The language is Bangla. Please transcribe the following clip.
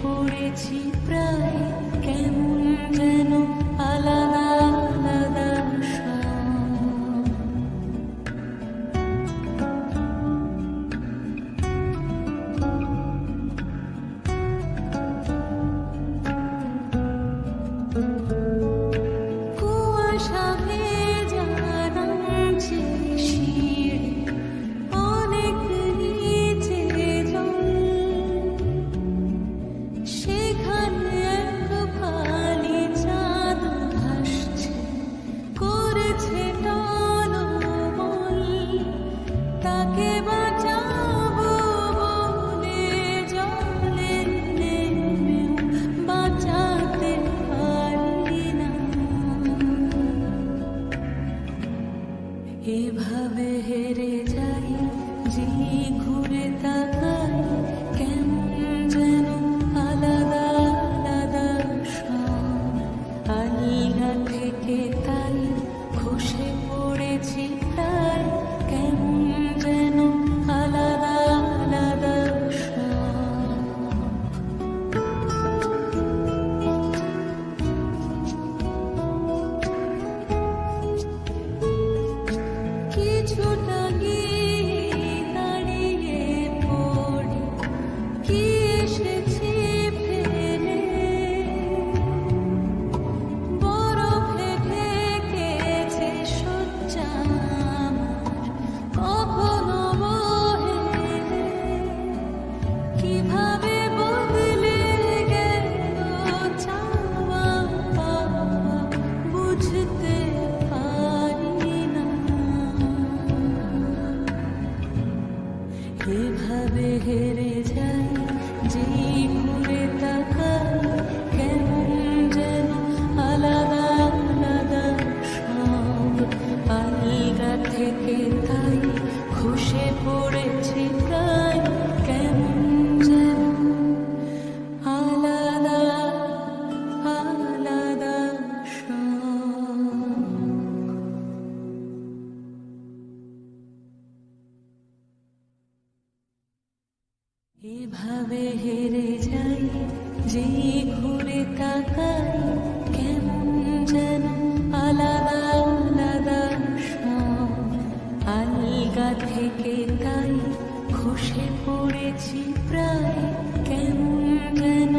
পড়েছি প্রায় কেমন যেন যে ঘুরে এভাবে হেরে যাই যে এভাবে হেরে যাই, যে ঘুরে তাকাই, কেমন যেন আলাদা আলাদা আলগা থেকে তাই খসে পড়েছি প্রায়, কেমন যেন